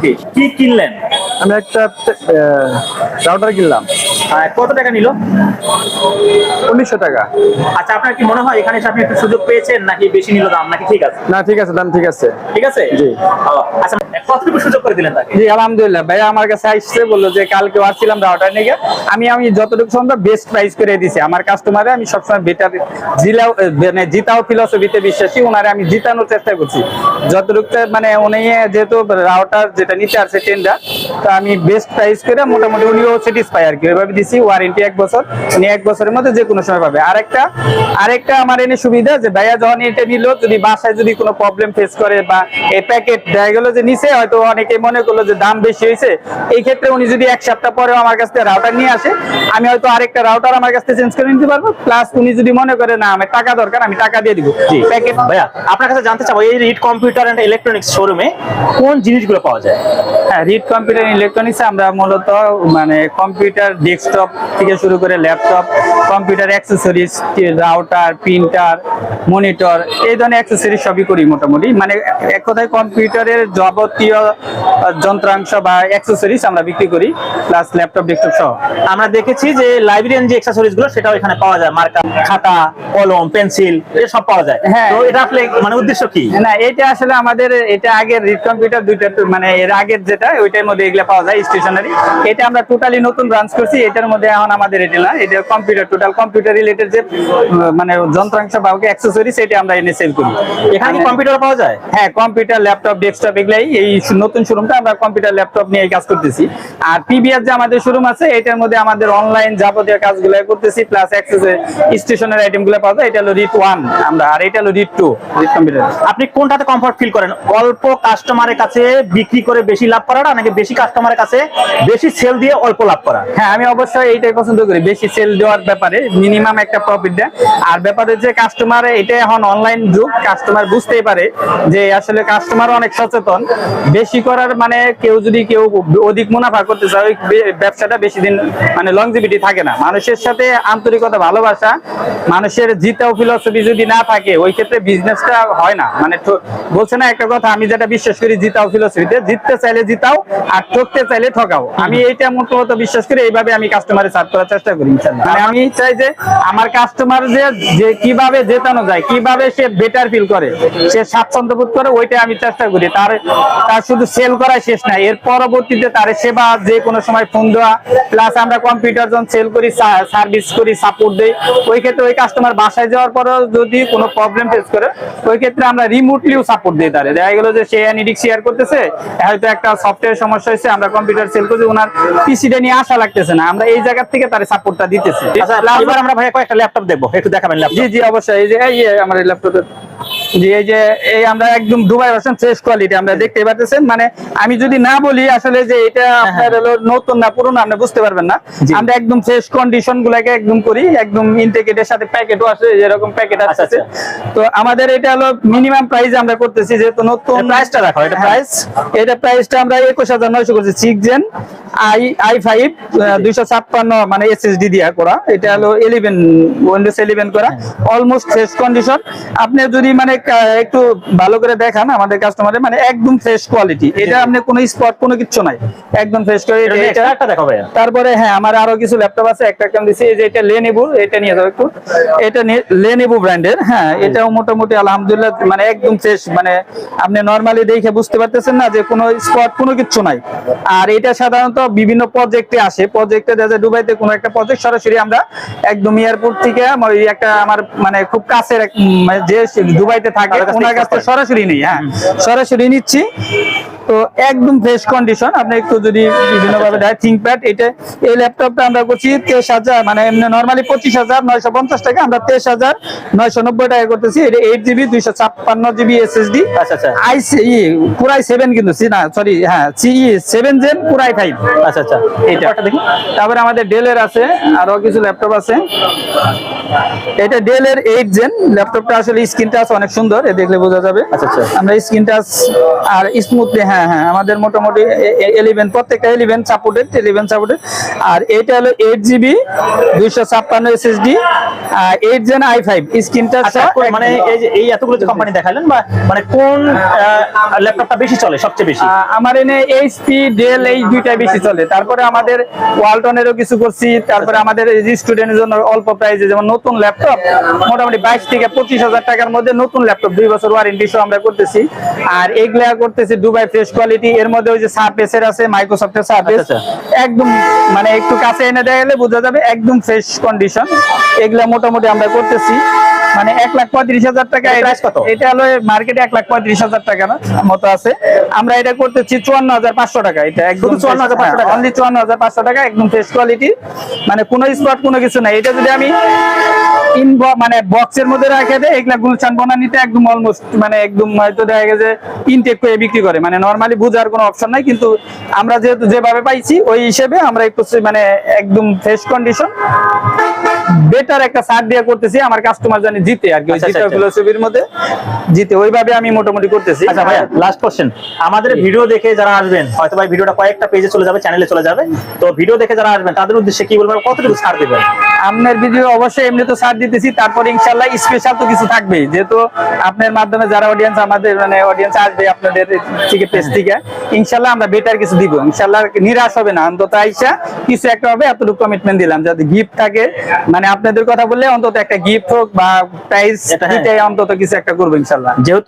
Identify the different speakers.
Speaker 1: কি কি কিনলেন?
Speaker 2: আমি একটা রাউটার কিনলাম।
Speaker 1: কত টাকা নিল?
Speaker 2: উনিশশো টাকা।
Speaker 1: আচ্ছা আপনার কি মনে হয় এখানে এসে আপনি একটু সুযোগ পেয়েছেন নাকি বেশি নিল দাম? নাকি ঠিক আছে?
Speaker 2: না ঠিক আছে দাম ঠিক আছে।
Speaker 1: ঠিক আছে?
Speaker 2: জি।
Speaker 1: আচ্ছা কতটুকু সুযোগ করে দিলেন তাকে?
Speaker 2: জি আলহামদুলিল্লাহ। ভাই আমার কাছে আসছে বলল যে কালকে আসছিলাম রাউটার নিয়ে। আমি আমি যতটুকু সম্ভব বেস্ট প্রাইস করে দিছি। আমার কাস্টমারে আমি সবসময় বেটার জিলাও মানে জিতাও ফিলসফিতে বিশ্বাসী। ওনারে আমি জিতানোর চেষ্টা করছি। যতটুকু মানে উনি যেহেতু রাউটার যেটা নিতে আসছে টেন্ডার তো আমি বেস্ট প্রাইস করে মোটামুটি উনিও স্যাটিসফাই আর কি। ওইভাবে দিছি ওয়ারেন্টি এক বছর উনি এক বছরের মধ্যে যে কোনো সময় পাবে। আরেকটা আরেকটা আমার এনে সুবিধা যে ভাইয়া যখন এটা নিল যদি বাসায় যদি কোনো প্রবলেম ফেস করে বা এই প্যাকেট দেখা গেলো যে নিচে হয়তো অনেকে মনে করল যে দাম বেশি হয়েছে। এই ক্ষেত্রে উনি যদি এক সপ্তাহ পরেও আমার কাছ থেকে রাউটার নিয়ে আসে আমি হয়তো আরেকটা রাউটার আমার কাছ থেকে চেঞ্জ করে নিতে পারব। প্লাস উনি যদি মনে করে না আমার টাকা দরকার আমি টাকা দিয়ে দিব। প্যাকেট
Speaker 1: ভাইয়া আপনার কাছে জানতে চাবো এই রিড কম্পিউটার এন্ড ইলেকট্রনিক্স শোরুমে কোন জিনিসগুলো পাওয়া যায়?
Speaker 2: হ্যাঁ রিড কম্পিউটার ইলেকট্রনিক্স আমরা মূলত মানে কম্পিউটার ডেস্কটপ থেকে শুরু করে laptop computer accessories router printer monitor এই ধরনের অ্যাক্সেসরিজ সবই করি মোটামুটি। মানে এক কথায় কম্পিউটারের যাবতীয় যন্ত্রাংশ বা অ্যাক্সেসরিজ আমরা বিক্রি করি প্লাস ল্যাপটপ ডেস্কটপ সহ।
Speaker 1: আমরা দেখেছি যে লাইব্রেরিয়ান যে অ্যাক্সেসরিজগুলো সেটাও এখানে পাওয়া যায়। মার্কার খাতা কলম পেন্সিল এটা সব পাওয়া যায়।
Speaker 2: হ্যাঁ।
Speaker 1: তো এটা আসলে মানে উদ্দেশ্য কি?
Speaker 2: না এটা আসলে আমাদের এটা আগের রিড কম্পিউটার দুইটা মানে এর আগের যেটা ওইটার মধ্যে এগুলো পাওয়া যায় স্টেশনারি এটা আমরা টোটালি নতুন ব্রাঞ্চ করছি এটার মধ্যে এখন আমাদের এটা না এটা কম্পিউটার টোটাল কম্পিউটার রিলেটেড যে মানে যন্ত্রাংশ বা অ্যাক্সেসরিজ এটা আমরা এনে সেল করি।
Speaker 1: এখানে কম্পিউটার পাওয়া যায়?
Speaker 2: হ্যাঁ কম্পিউটার ল্যাপটপ ডেস্কটপ এগুলাই এই নতুন শোরুমটা আমরা কম্পিউটার ল্যাপটপ নিয়ে কাজ করতেছি। আর পিবিআর যে আমাদের শোরুম আছে এটার মধ্যে আমাদের অনলাইন যাবতীয় কাজগুলো করতেছি প্লাস অ্যাক্সেস স্টেশনারি আইটেমগুলো পাওয়া যায় এটা হলো রিট ওয়ান আমরা আর এটা হলো রিট টু রিট কম্পিউটার
Speaker 1: আপনি কোনটাতে কমফর্ট ফিল করেন? অল্প কাস্টমারের কাছে বিক্রি করে বেশি লাভ করাটা নাকি বেশি কাস্টমারের কাছে বেশি সেল দিয়ে অল্প লাভ করা?
Speaker 2: হ্যাঁ আমি অবশ্যই এইটাই পছন্দ করি। বেশি সেল দেওয়ার ব্যাপারে মিনিমাম একটা প্রফিট দেয়। আর কাস্টমার এটা এখন অনলাইন যুগ কাস্টমার বুঝতেই পারে যে আসলে কাস্টমার অনেক সচেতন। বেশি করার মানে কেউ যদি কেউ অধিক মুনাফা করতে চায়, ওই ব্যবসাটা বেশি দিন মানে থাকে না। মানুষের সাথে আন্তরিকতা, ভালোবাসা, মানুষের জিতাও ফিলসফি যদি না থাকে, ওই ক্ষেত্রে বিজনেসটা হয় না। মানে বলছে না একটা কথা, আমি যেটা বিশ্বাস করি, জিতাও ফিলসফিতে জিততে চাইলে জিতাও, আর ঠকতে চাইলে ঠকাও। আমি এইটা মোটামুটি বিশ্বাস করি, এইভাবে আমি কাস্টমারে সার্ভ করার চেষ্টা করি ইনশাআল্লাহ। মানে আমি চাই যে আমার কাস্টমার যে যে কীভাবে জেতানো যায়, কীভাবে সে বেটার ফিল করে, সে স্বাচ্ছন্দ্য বোধ করে ওইটা আমি চেষ্টা করি। তার তার শুধু সেল করাই শেষ না এর পরবর্তীতে তার সেবা যে কোনো সময় ফোন দেওয়া প্লাস আমরা কম্পিউটার যখন সেল করি সার্ভিস করি সাপোর্ট দেই, ওই ক্ষেত্রে ওই কাস্টমার বাসায় যাওয়ার পরেও যদি কোনো প্রবলেম ফেস করে, ওই ক্ষেত্রে আমরা রিমোটলিও সাপোর্ট দিই তারে। দেখা গেলো যে সে অ্যানিডিক শেয়ার করতেছে, হয়তো একটা সফটওয়্যার সমস্যা হয়েছে, আমরা কম্পিউটার সেল করছি, ওনার পিসিটা নিয়ে আসা লাগতেছে না। আমরা এই জায়গা থেকে তার সাপোর্টটা দিতেছি।
Speaker 1: আচ্ছা এবার আমরা ভাই কয়েকটা ল্যাপটপ দেখব। একটু দেখাবেন
Speaker 2: জি
Speaker 1: ল্যাপটপ
Speaker 2: জি অবশ্যই। এই যে এই আমার ল্যাপটপের জি এই যে এই আমরা একদম দুবাই ভার্সন ফ্রেশ কোয়ালিটি আমরা দেখতে পাচ্ছেন মানে আমি যদি না বলি আসলে যে এটা আপনার হলো নতুন না পুরনো আপনি বুঝতে পারবেন না। আমরা একদম ফ্রেশ কন্ডিশন গুলাকে একদম করি একদম ইন্টিগ্রেটের সাথে প্যাকেটও আছে যেরকম প্যাকেট আছে তো আমাদের এটা হলো মিনিমাম প্রাইস আমরা করতেছি যেহেতু নতুন
Speaker 1: প্রাইসটা রাখো এটা প্রাইস
Speaker 2: এটা প্রাইসটা আমরা একুশ হাজার নয়শো করছি six gen I I five দুইশো ছাপ্পান্ন মানে এসএসডি দিয়া করা। এটা হলো উইন্ডোজ করা। অলমোস্ট ফ্রেশ কন্ডিশন আপনি যদি মানে একটু ভালো করে দেখান আমাদের কাস্টমারের মানে একদম ফ্রেশ কোয়ালিটি এটা আপনি কোনো স্পট কোনো কিছু নাই। একদম ফ্রেশ কোয়ালিটি তারপরে হ্যাঁ আমার আরও কিছু ল্যাপটপ আছে একটা দিছি। এই যে এটা লেনেবু এটা নিয়ে যাও একটু। এটা লেনেবু ব্র্যান্ডের হ্যাঁ এটাও মোটামুটি আলহামদুলিল্লাহ মানে একদম ফ্রেশ মানে আপনি নরমালি দেখে বুঝতে পারতেছেন না যে কোনো স্পট কোনো কিছু নাই। আর এটা সাধারণত বিভিন্ন প্রজেক্টে আসে। প্রজেক্টে দেখা যায় দুবাইতে কোনো একটা প্রজেক্ট সরাসরি আমরা একদম এয়ারপোর্ট থেকে একটা আমার মানে খুব কাছের মানে যে দুবাইতে
Speaker 1: কাছ থেকে
Speaker 2: ওনার কাছ থেকে সরাসরি নেই হ্যাঁ। সরাসরি নিচ্ছি। তো একদম ফ্রেশ কন্ডিশন আপনি একটু যদি বিভিন্ন ভাবে দেয় থিঙ্কপ্যাড এটা এই ল্যাপটপটা আমরা করছি তেইশ হাজার মানে এমনি নর্মালি পঁচিশ হাজার নয়শো পঞ্চাশ টাকা আমরা তেইশ হাজার নয়শো নব্বই টাকা করতেছি। এটা এইট জিবি দুইশো ছাপ্পান্ন জিবি এসএসডি
Speaker 1: আচ্ছা আচ্ছা।
Speaker 2: আই পুরাই সেভেন কিন্তু সি- না সরি হ্যাঁ সিই সেভেন জেন পুরাই ফাইভ
Speaker 1: আচ্ছা আচ্ছা।
Speaker 2: এটা
Speaker 1: দেখি
Speaker 2: তারপরে আমাদের ডেলের আছে আরও কিছু ল্যাপটপ আছে। এটা ডেলের এইট জেন ল্যাপটপটা আসলে স্ক্রিন টাচ অনেক সুন্দর এ দেখলে বোঝা যাবে।
Speaker 1: আচ্ছা, আচ্ছা।
Speaker 2: আমরা স্ক্রিন টাচ আর স্মুথলি হ্যাঁ হ্যাঁ আমাদের মোটামুটি ইলেভেন প্রত্যেকটা ইলেভেন সাপোর্টেড ইলেভেন সাপোর্টেড আর এটা হলো এইট জিবি দুইশো ছাপ্পান্ন SSD eight gen I five স্ক্রিনটা
Speaker 1: আচ্ছা মানে এই যে এই এতগুলো যে কোম্পানি দেখালেন বা মানে কোন ল্যাপটপটা বেশি চলে সবচেয়ে বেশি?
Speaker 2: আমার এনে এইচপি ডেল এই দুইটাই বেশি চলে। তারপরে আমাদের ওয়ালটনেরও কিছু করছি তারপরে আমাদের স্টুডেন্টের জন্য অল্প প্রাইসে যেমন নতুন ল্যাপটপ মোটামুটি বাইশ থেকে পঁচিশ হাজার টাকার মধ্যে নতুন ল্যাপটপ দুই বছর ওয়ারেন্টি সহ আমরা করতেছি। আর এগুলা করতেছি দুবাই ফ্রেশ কোয়ালিটি এর মধ্যে ওই যে সার্ফেসের আছে মাইক্রোসফটের সার্ফেস
Speaker 1: আচ্ছা,
Speaker 2: একদম মানে একটু কাছে এনে দেওয়া গেলে বোঝা যাবে একদম ফ্রেশ কন্ডিশন এগুলা মোটামুটি আমরা করতেছি। মানে এক লাখ পঁয়ত্রিশ হাজার টাকা? এটা হলো মার্কেটে এক লাখ পঁয়ত্রিশ হাজার টাকা না মতো আছে। আমরা এটা করতেছি চুয়ান্ন হাজার পাঁচশো টাকা এটা একদম
Speaker 1: চুয়ান্ন হাজার 54,500 টাকা?
Speaker 2: অনলি চুয়ান্ন হাজার পাঁচশো টাকা একদম ফ্রেশ কোয়ালিটি মানে কোনো স্পট কোনো কিছু নাই। এটা যদি আমি মানে বক্সের মধ্যে রাখে দেয় এগুলা গুলশান বনানিতে একদম অলমোস্ট মানে একদম হয়তো দেখা গেছে ইনটেক করে বিক্রি করে। মানে নর্মালি বুঝার কোনো অপশন নাই কিন্তু আমরা যেহেতু যেভাবে পাইছি ওই হিসেবে আমরা একটু মানে একদম ফ্রেশ কন্ডিশন বেটার একটা সার দিয়ে করতেছি আমার কাস্টমার জানি জিতে আর কি ওই
Speaker 1: আচ্ছা, আচ্ছা।
Speaker 2: ফিলোসফির মধ্যে জিতে ওইভাবে আমি মোটামুটি করতেছি।
Speaker 1: আচ্ছা ভাই লাস্ট কোশ্চেন আমাদের ভিডিও দেখে যারা আসবেন হয়তো ভাই ভিডিওটা কয়েকটা পেজে চলে যাবে চ্যানেলে চলে যাবে তো ভিডিও দেখে যারা আসবেন তাদের উদ্দেশ্যে কি বলবেন কতটুকু ছাড় দেবেন?
Speaker 2: আপনার ভিডিও অবশ্যই এমনি তো ছাড় দিতেছি তারপর ইনশাল্লাহ স্পেশাল তো কিছু থাকবেই। যেহেতু আপনার মাধ্যমে যারা অডিয়েন্স আমাদের মানে অডিয়েন্স আসবে আপনাদের থেকে পেজ থেকে ইনশাল্লাহ আমরা বেটার কিছু দিব। ইনশাল্লাহ নিরাশ হবে না। অন্তত আইসা কিছু একটা হবে এতটুকু কমিটমেন্ট দিলাম। যাতে গিফট থাকে মানে আপনাদের কথা বললে অন্তত একটা গিফট হোক বা প্রাইজ
Speaker 1: এটা হ্যাঁ।
Speaker 2: অন্তত কিছু একটা করব ইনশাল্লাহ
Speaker 1: যেহেতু